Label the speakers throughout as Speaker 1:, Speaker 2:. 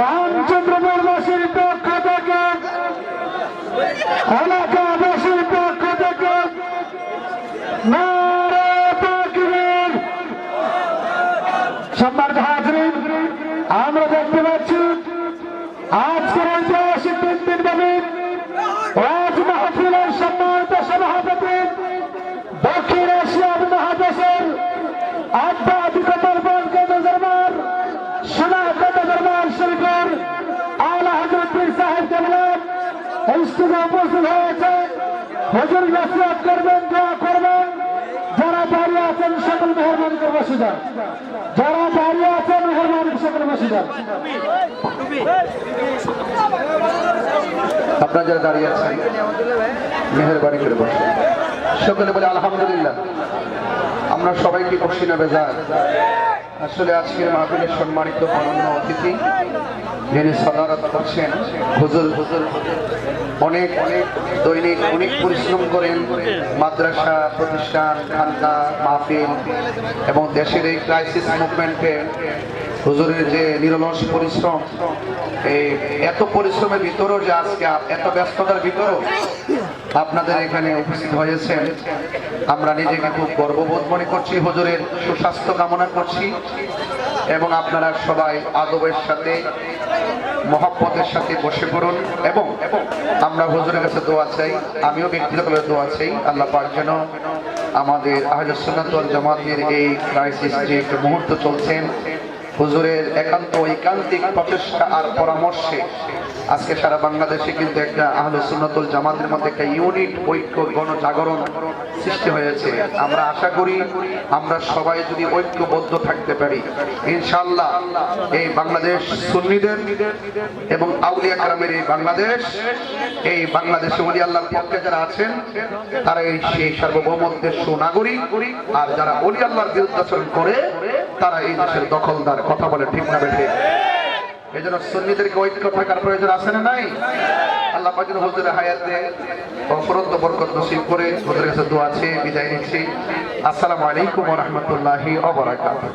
Speaker 1: রামচন্দ্রপুরবাসীর পক্ষ থেকে এলাকাবাসীর পক্ষ থেকে সম্মানিত হাজরিন, আমরা দেখতে পাচ্ছি, আজকের ঐতিহাসিক সম্মানিত সভাপতি দক্ষিণ এশিয়া মহাদেশের আধ্যাত্মিকতার শরীফের আলা হজরত সাহেব কেবলাম ইস্তিমা উপস্থিত হয়েছে। হজুর নসিহত করবেন, দোয়া করবেন। যারা দাঁড়িয়ে আছেন, সকল মেহরবানি করে বসে যান যারা দাঁড়িয়ে আছেন মেহরবানি সকল বসে যান
Speaker 2: আপনারা যারা দাঁড়িয়ে আছেন, মেহরবানি করে বসুন। সকলে বলে, আলহামদুলিল্লাহ। আমরা সবাইকে খুশি না বেজার। আসলে আজকের মাহফিলের সম্মানিত অনন্য অতিথি, যিনি সদারত করছেন হুজুর হুজুর অনেক অনেক দৈনিক অনেক পরিশ্রম করেন, মাদ্রাসা, প্রতিষ্ঠান, খানকা, মাহফিল এবং দেশের এই ক্রাইসিস মুভমেন্টে হুজুরের যে নিরলস পরিশ্রম, এই এত পরিশ্রমের ভিতরেও যে আজকে এত ব্যস্ততার ভিতরেও আপনাদের এখানে উপস্থিত হয়েছেন। আমরা নিজেকে খুব গর্ববোধ মনে করছি, হজুরের সুস্বাস্থ্য কামনা করছি এবং আপনারা সবাই আদবের সাথে, মহব্বতের সাথে বসে পড়ুন এবং আমরা হজুরের কাছে দোয়া চাই, আমিও ব্যক্তিগতভাবে দোয়া চাই, আল্লাহ পাক যেন আমাদের ওয়াল জামাতের এই ক্রাইসিস যে মুহূর্ত চলছেন হুজুরের একান্ত ঐকান্তিক প্রচেষ্টা আর পরামর্শে আজকে সারা বাংলাদেশে কিন্তু একটা আহলে সুন্নতুল জামাতের মধ্যে একটা ইউনিট ঐক্য গণজাগরণ সৃষ্টি হয়েছে। আমরা আশা করি আমরা সবাই যদি ঐক্যবদ্ধ থাকতে পারি, ইনশাআল্লাহ এই বাংলাদেশ সুন্নিদের এবং আউলিয়া কালামের এই বাংলাদেশ, এই বাংলাদেশে ওলি আল্লাহর পক্ষে যারা আছেন, তারা এই সেই সার্বভৌমত্বের সুনাগরিক আর যারা ওলি আল্লাহর বিরুদ্ধাচরণ করে তারা এই দেশের দখলদার, কথা বলে ঠিক না বেঠে। এই জন্য সুন্নিদেরকে ঐক্য থাকার প্রয়োজন আছে না নাই? আল্লাহ পাকের হুজুরের হায়াতে অপরন্ত বরকত নসিব করে হুজুরের কাছে দোয়া আছে বিদায় নিচ্ছি। আসসালামু আলাইকুম ওয়া রাহমাতুল্লাহি ওয়া বারাকাতুহু।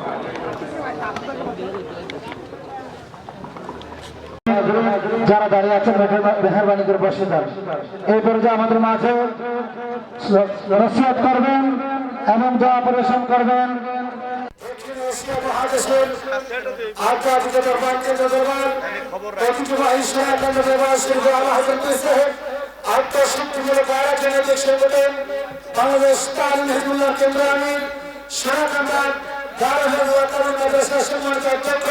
Speaker 1: যারা দাঁড়িয়ে আছেন, মেহরবানি করে বসে যান। এই পর্যায়ে আমাদের মাঝে নসিহত করবেন এবং দোয়া পরিবেশন করবেন আধ্যাত্মিক দরবার কেন্দ্র দরবার ঐতিহ্যবাহী সনাতন দরবার শ্রী আল্লাহ হজরত সাহেব আত্মশক্তিমূলক রাজনৈতিক সংগঠন বাংলাদেশ তালিম হিজবুল্লাহ কেন্দ্র আমির সনাতন দারুল অধ্যক্ষ